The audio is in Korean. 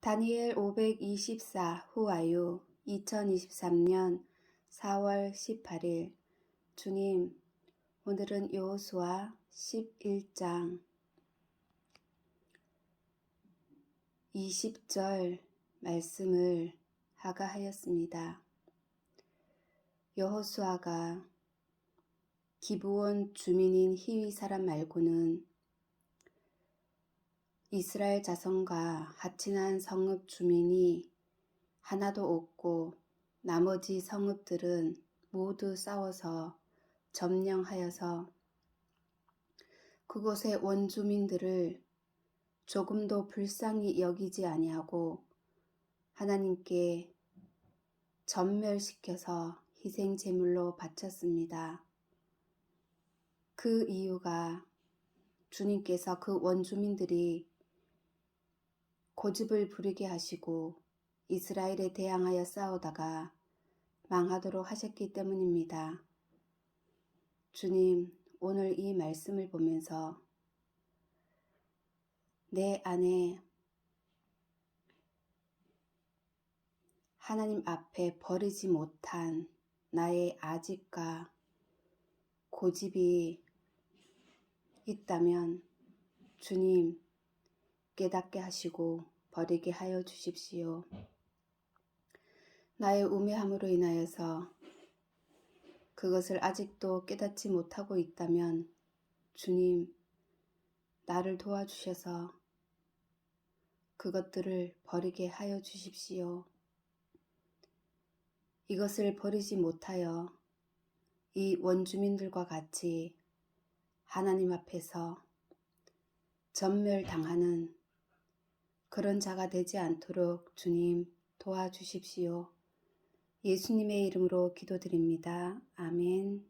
다니엘 524 후아유 2023년 4월 18일 주님 오늘은 여호수아 11장 20절 말씀을 하가 하였습니다. 여호수아가 기브온 주민인 히위 사람 말고는 이스라엘 자손과 하친한 성읍 주민이 하나도 없고 나머지 성읍들은 모두 싸워서 점령하여서 그곳의 원주민들을 조금도 불쌍히 여기지 아니하고 하나님께 전멸시켜서 희생 제물로 바쳤습니다. 그 이유가 주님께서 그 원주민들이 고집을 부리게 하시고 이스라엘에 대항하여 싸우다가 망하도록 하셨기 때문입니다. 주님, 오늘 이 말씀을 보면서 내 안에 하나님 앞에 버리지 못한 나의 아집과 고집이 있다면 주님 깨닫게 하시고 버리게 하여 주십시오. 나의 우매함으로 인하여서 그것을 아직도 깨닫지 못하고 있다면 주님 나를 도와주셔서 그것들을 버리게 하여 주십시오. 이것을 버리지 못하여 이 원주민들과 같이 하나님 앞에서 전멸당하는 그런 자가 되지 않도록 주님 도와주십시오. 예수님의 이름으로 기도드립니다. 아멘.